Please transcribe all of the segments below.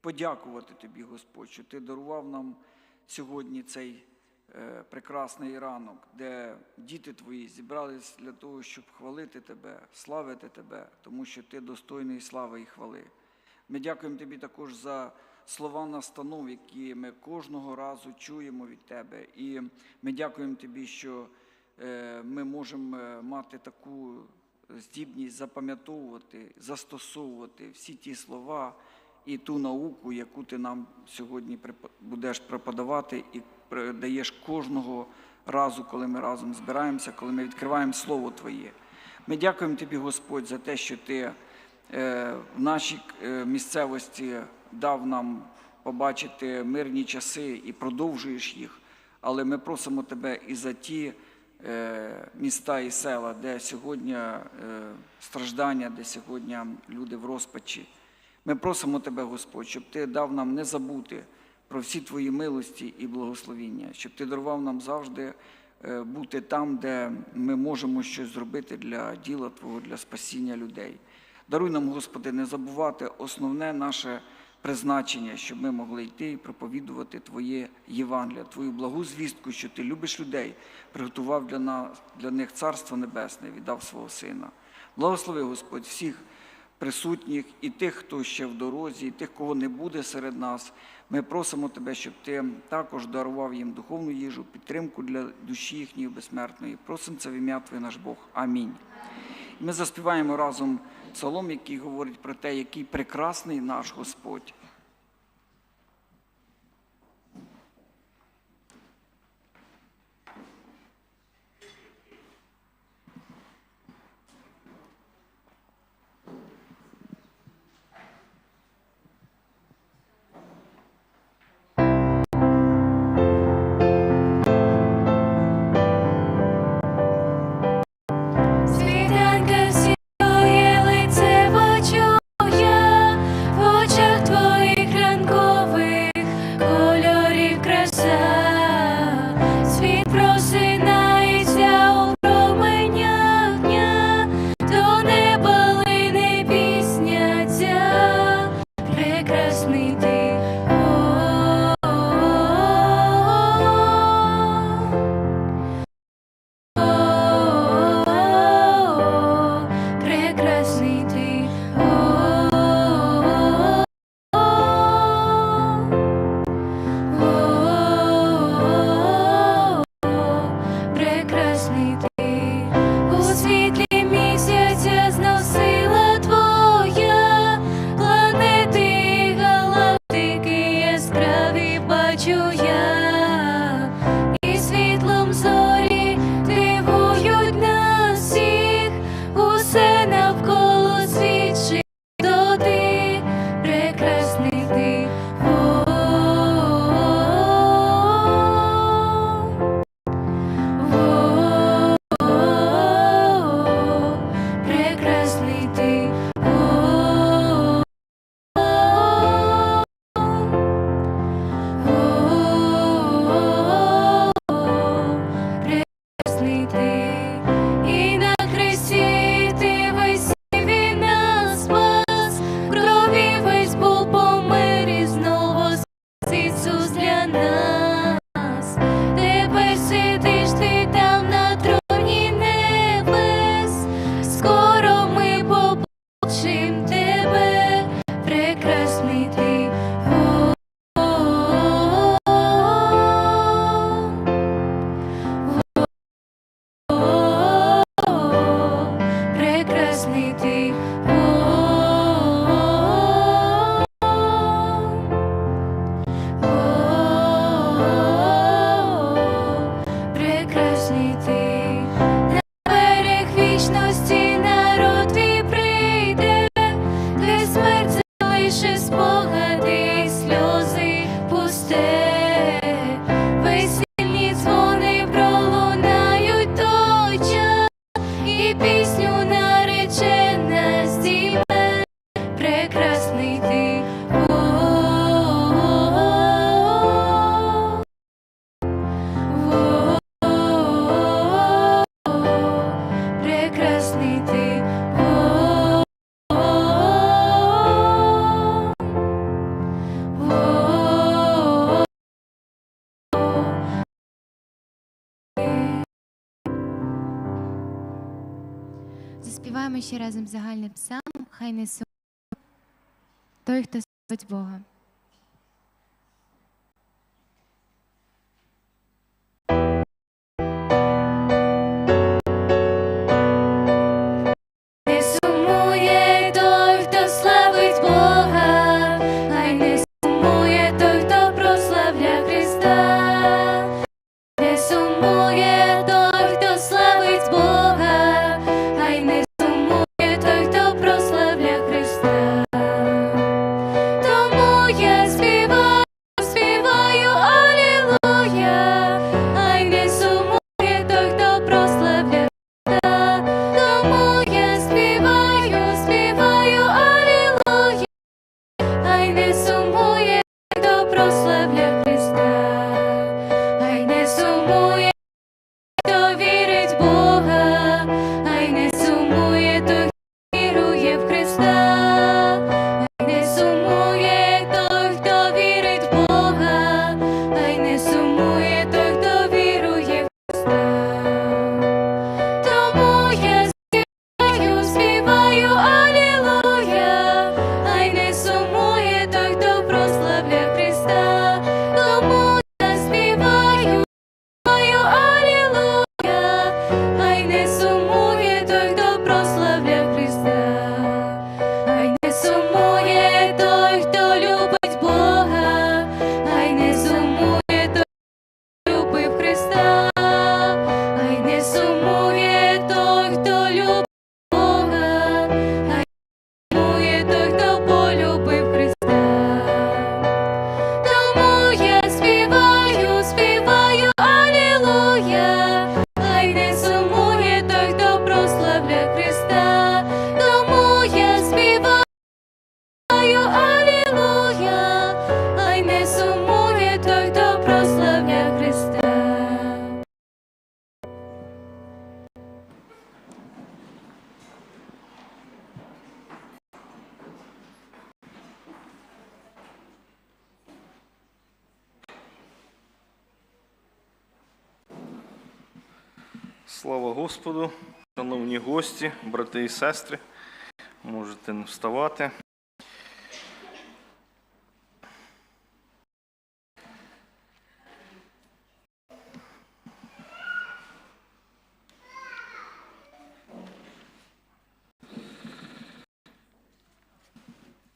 подякувати тобі, Господь, що ти дарував нам сьогодні цей е, прекрасний ранок, де діти твої зібрались для того, щоб хвалити тебе, славити тебе, тому що ти достойний слави і хвали. Ми дякуємо тобі також за слова настанов, які ми кожного разу чуємо від тебе. І ми дякуємо тобі, що е, ми можемо е, мати таку здібність запам'ятовувати, застосовувати всі ті слова і ту науку, яку ти нам сьогодні будеш преподавати і даєш кожного разу, коли ми разом збираємося, коли ми відкриваємо Слово Твоє. Ми дякуємо тобі, Господь, за те, що ти е, в нашій е, місцевості дав нам побачити мирні часи і продовжуєш їх. Але ми просимо тебе і за ті е, міста і села, де сьогодні страждання, де сьогодні люди в розпачі. Ми просимо тебе, Господь, щоб ти дав нам не забути про всі твої милості і благословіння, щоб ти дарував нам завжди е, бути там, де ми можемо щось зробити для діла Твого, для спасіння людей. Даруй нам, Господи, не забувати основне наше призначення, щоб ми могли йти і проповідувати Твоє Євангеліє, Твою благу звістку, що Ти любиш людей, приготував для, нас, для них Царство Небесне, віддав свого Сина. Благослови, Господь, всіх присутніх і тих, хто ще в дорозі, і тих, кого не буде серед нас. Ми просимо Тебе, щоб Ти також дарував їм духовну їжу, підтримку для душі їхньої безсмертної. Просимо це в ім'я Твоє наш Бог. Амінь. Ми заспіваємо разом псалом, який говорить про те, який прекрасний наш Господь. І пісню ще разом загальний псалм, хай не сумує той, хто славить Бога. Слава Господу, шановні гості, брати і сестри, можете не вставати.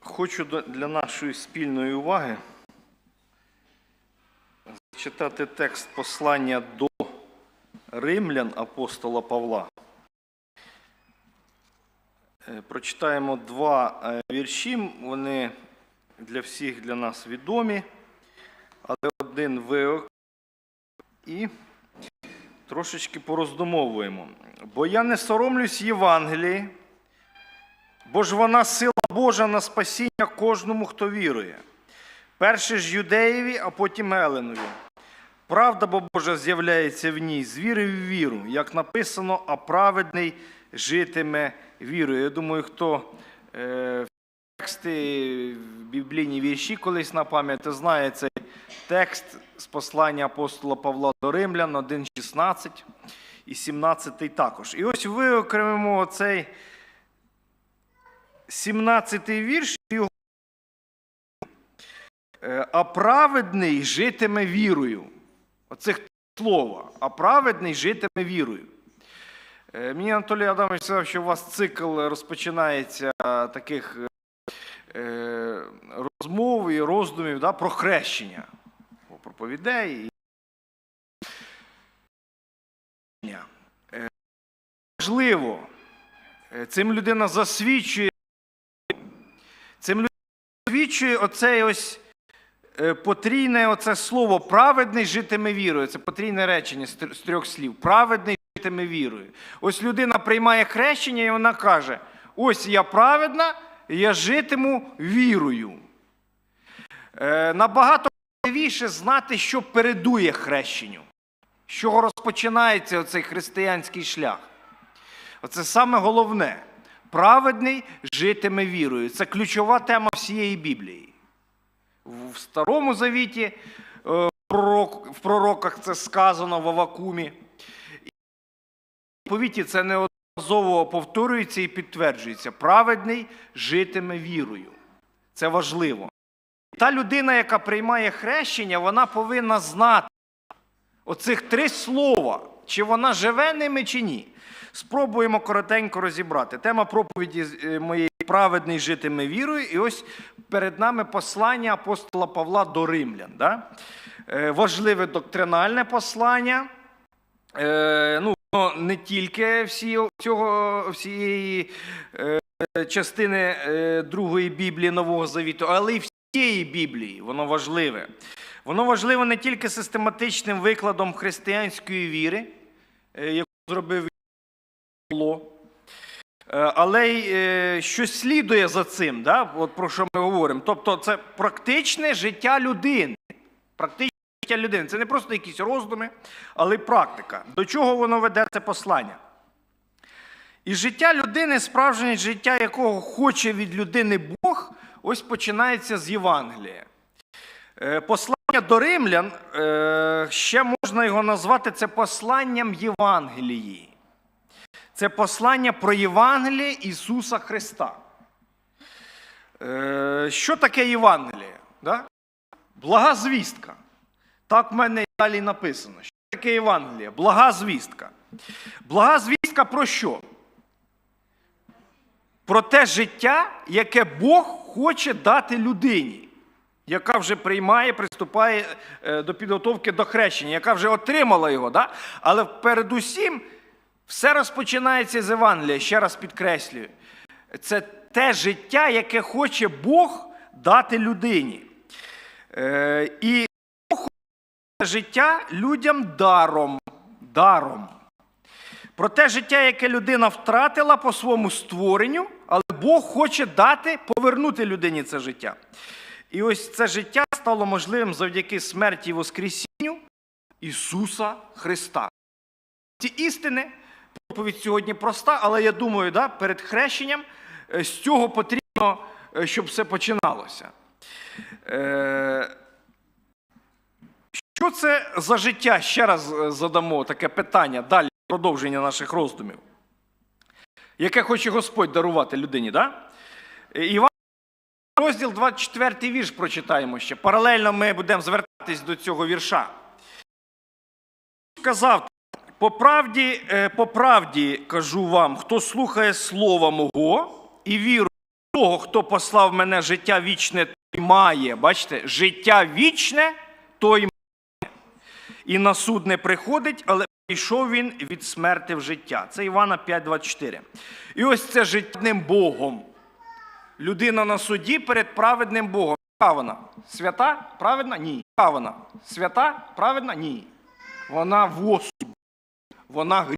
Хочу для нашої спільної уваги зачитати текст послання до римлян апостола Павла. Е, Прочитаємо два е, вірші. Вони для всіх для нас відомі, але один ви і трошечки пороздумовуємо. Бо я не соромлюсь Євангелії, бо ж вона сила Божа на спасіння кожному, хто вірує. Перше ж юдеєві, а потім Еленові. Правда бо Божа з'являється в ній з віри в віру, як написано, а праведний житиме вірою. Я думаю, хто е, тексти, біблійні вірші колись на пам'ять знає цей текст з послання апостола Павла до Римлян 1,16 і 17 також. І ось виокремимо цей 17 вірш. Е, А праведний житиме вірою. Оцих слова. А праведний житиме вірою. Е, Мені Анатолій Адамович сказав, що у вас цикл розпочинається е, таких е, розмов і роздумів да, про хрещення. Про проповідей. Е, Важливо. Е, Цим людина засвідчує. Цим людина засвідчує оцей ось е, потрійне оце слово праведний житиме вірою. Це потрійне речення з трьох слів. Праведний житиме вірою. Ось людина приймає хрещення і вона каже: ось я праведна, я житиму вірою. Е, Набагато важливіше знати, що передує хрещенню, з чого розпочинається оцей християнський шлях. Оце саме головне. Праведний житиме вірою. Це ключова тема всієї Біблії. В Старому Завіті е, в пророках це сказано в Авакумі. І це неодноразово повторюється і підтверджується. Праведний житиме вірою. Це важливо. Та людина, яка приймає хрещення, вона повинна знати оцих три слова, чи вона живе ними, чи ні. Спробуємо коротенько розібрати. Тема проповіді е, моєї праведний житиме вірою. І ось перед нами послання апостола Павла до римлян. Да? Е, Важливе доктринальне послання. Е, ну, не тільки всі, цього, всієї е, частини другої Біблії Нового Завіту, але й всієї Біблії. Воно важливе. Воно важливе не тільки систематичним викладом християнської віри, яку зробив Павло, але й е, що слідує за цим, да? От про що ми говоримо. Тобто це практичне життя людини. Практичне життя людини. Це не просто якісь роздуми, але й практика. До чого воно веде це послання? І життя людини, справжнє життя, якого хоче від людини Бог, ось починається з Євангелія. Е, Послання до римлян, е, ще можна його назвати це посланням Євангелії. Це послання про Євангеліє Ісуса Христа. Е, Що таке Євангеліє? Блага звістка. Так в мене і далі написано. Що таке Євангеліє? Блага звістка. Блага звістка про що? Про те життя, яке Бог хоче дати людині, яка вже приймає, приступає е, до підготовки до хрещення, яка вже отримала його. Да? Але передусім все розпочинається з Євангелія, ще раз підкреслюю. Це те життя, яке хоче Бог дати людині. Е, і Бог хоче життя людям даром. даром. Про те життя, яке людина втратила по своєму створенню, але Бог хоче дати, повернути людині це життя. І ось це життя стало можливим завдяки смерті і Воскресінню Ісуса Христа. Ці істини, проповідь сьогодні проста, але я думаю, да, перед хрещенням е, з цього потрібно, е, щоб все починалося. Е, Що це за життя? Ще раз задамо таке питання далі, продовження наших роздумів. Яке хоче Господь дарувати людині, да? Іван, розділ 24 вірш прочитаємо ще. Паралельно ми будемо звертатись до цього вірша. Сказав, по правді, е, по правді кажу вам, хто слухає слова мого і вірує в того, хто послав мене життя вічне, той має. Бачите, життя вічне, той має. І на суд не приходить, але прийшов він від смерти в життя. Це Івана 5,24. І ось це життям Богом. Людина на суді перед праведним Богом. Яка вона? Свята? Праведна? Ні. Яка вона? Свята? Праведна? Ні. Вона в осуді. Вона.